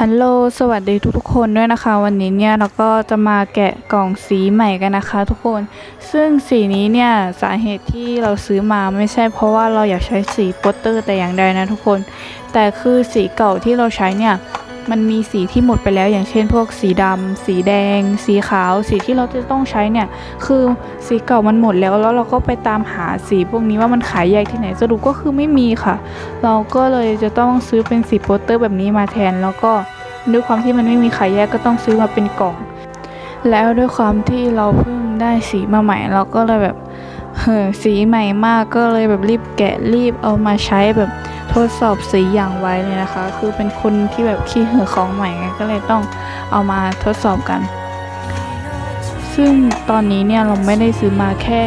ฮัลโหล สวัสดีทุกๆ คนด้วยนะคะ วันนี้เนี่ยเราก็จะมาแกะกล่องสีใหม่กันนะคะ ทุกคน ซึ่งสีนี้เนี่ยสาเหตุที่เราซื้อมาไม่ใช่เพราะว่าเราอยากใช้สีโปสเตอร์แต่อย่างใดนะทุกคน แต่คือสีเก่าที่เราใช้เนี่ย มันมีสีที่หมดไปแล้วอย่างเช่น พวกสีดำสีแดง สีขาว สีที่เราจะต้องใช้เนี่ยคือสีเก่ามันหมดแล้วแล้วเราก็ไปตามหาสีพวกนี้ว่ามันขายแยกที่ไหนสรุปก็คือไม่มีค่ะ เราก็เลยจะต้องซื้อเป็นสีโปสเตอร์แบบนี้มาแทน แล้วก็ด้วยความที่มันไม่มีขายแยกก็ต้องซื้อมาเป็นกล่อง แล้วด้วยความที่เราเพิ่งได้สีมาใหม่เราก็เลยแบบ เฮ้อสีใหม่มากก็เลยแบบรีบแกะรีบเอามาใช้แบบทดสอบสีอย่างไวเลยนะคะ คือเป็นคนที่แบบขี้เหือของใหม่ไงก็เลยต้องเอามาทดสอบกัน ซึ่งตอนนี้เนี่ยเราไม่ได้ซื้อมาแค่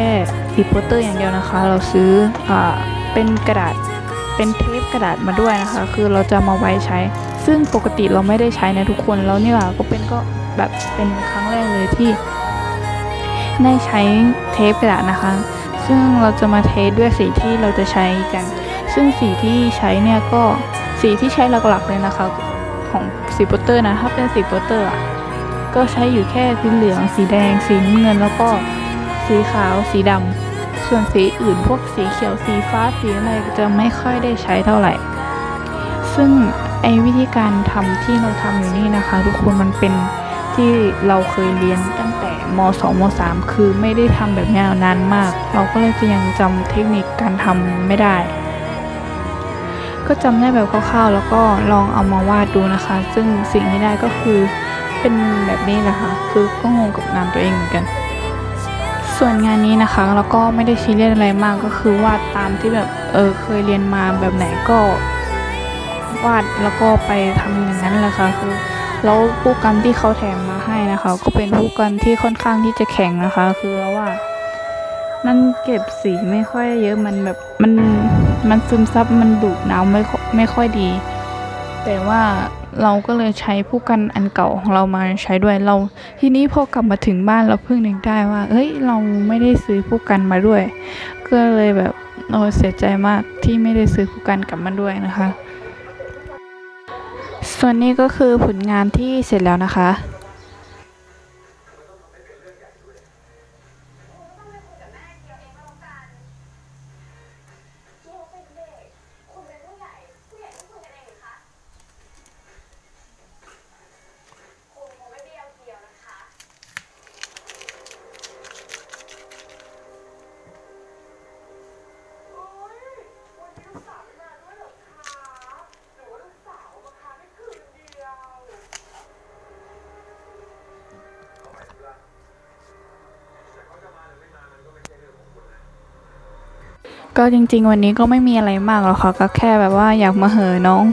สีโปสเตอร์อย่างเดียวนะคะ เราซื้ออ่าเป็นกระดาษเป็นเทปกระดาษมาด้วยนะคะ คือเราจะมาไว้ใช้ ซึ่งปกติเราไม่ได้ใช้นะทุกคนแล้วเนี่ยก็เป็นก็แบบเป็นครั้งแรกเลยที่ได้ใช้เทปกระดาษนะคะ ซึ่งเราจะมาเทสด้วยสีที่เราจะใช้กัน ซึ่งสีที่ใช้เนี่ยก็สีที่ใช้หลักๆเลยนะคะ ของสีโปสเตอร์นะถ้าเป็นสีโปสเตอร์อะก็ใช้อยู่แค่สีเหลือง สีแดง สีน้ำเงิน แล้วก็สีขาว สีดำ ส่วนสีอื่นพวกสีเขียว สีฟ้า สีอะไรจะไม่ค่อยได้ใช้เท่าไหร่ ซึ่งไอ้วิธีการทำที่เราทำอยู่นี่นะคะ ทุกคนมันเป็นที่เราเคยเรียนตั้ง ม2ม3คือไม่ได้ทำแบบนี้นานมาก เราก็เลยจะยังจำเทคนิคการทำไม่ได้ ก็จำได้แบบคร่าวๆ แล้วก็ลองเอามาวาดดูนะคะ ซึ่งสิ่งที่ได้ก็คือเป็นแบบนี้แหละค่ะคือก็งงกับงานตัวเองเหมือนกัน ส่วนงานนี้นะคะเราก็ไม่ได้ซีเรียสอะไรมากก็คือวาดตามที่แบบเออเคยเรียนมาแบบไหนก็วาดแล้วก็ไปทำอย่างนั้นแหละค่ะคือ แล้วผู้กันที่เขาแถมมาให้นะคะ ก็เป็นผู้กันที่ค่อนข้างที่จะแข็งนะคะ คือว่ามันเก็บสีไม่ค่อยเยอะมันแบบมันมันซึมซับมันดูดน้ำไม่ไม่ค่อยดี แต่ว่าเราก็เลยใช้ผู้กันอันเก่าของเรามาใช้ด้วยเรา ทีนี้พอกลับมาถึงบ้านเราเพิ่งนึกได้ว่าเอ้ยเราไม่ได้ซื้อผู้กันมาด้วย ก็เลยแบบโอ้เสียใจมากที่ไม่ได้ซื้อผู้กันกลับมาด้วยนะคะ ส่วนนี้ก็คือผลงานที่เสร็จแล้วนะคะ ก็จริงๆ วันนี้ก็ไม่มีอะไรมากหรอกค่ะก็แค่แบบว่าอยากมาเหอน้อง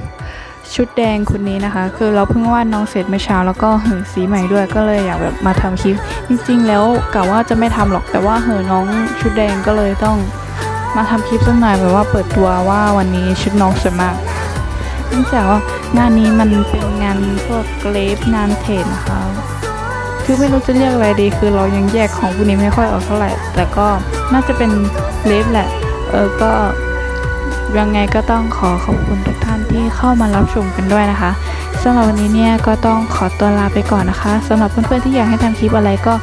ชุดแดงคนนี้นะคะ คือเราเพิ่งวาดน้องเสร็จเมื่อเช้าแล้วก็เหอสีใหม่ด้วยก็เลยอยากแบบมาทำคลิป จริง ๆ แล้วกะว่าจะไม่ทำหรอกแต่ว่าเหอน้องชุดแดงก็เลยต้องมาทำคลิปสักหน่อยแบบว่าเปิดตัวว่าวันนี้ชุดน้องสวยมากเนื่องจากว่างานนี้มันเป็นงานพวกเกรฟงานเทรดนะคะคือไม่รู้จะเรียกอะไรดี คือเรายังแยกของพวกนี้ไม่ค่อยออกเท่าไหร่ แต่ก็น่าจะเป็นเลฟแหละ เออก็ยังไงก็ต้องขอขอบคุณทุกท่านที่เข้ามารับชมกันด้วยนะคะสำหรับวันนี้เนี่ยก็ต้องขอตัวลาไปก่อนนะคะสำหรับเพื่อนๆที่อยากให้ทำคลิปอะไรก็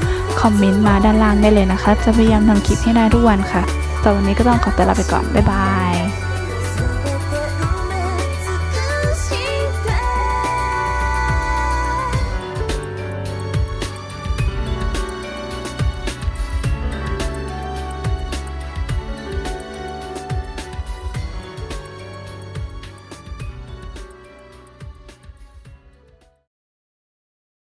คอมเมนต์มาด้านล่างได้เลยนะคะ จะพยายามทำคลิปให้ได้ทุกวันค่ะสำหรับวันนี้ก็ต้องขอตัวลาไปก่อนบ๊ายบาย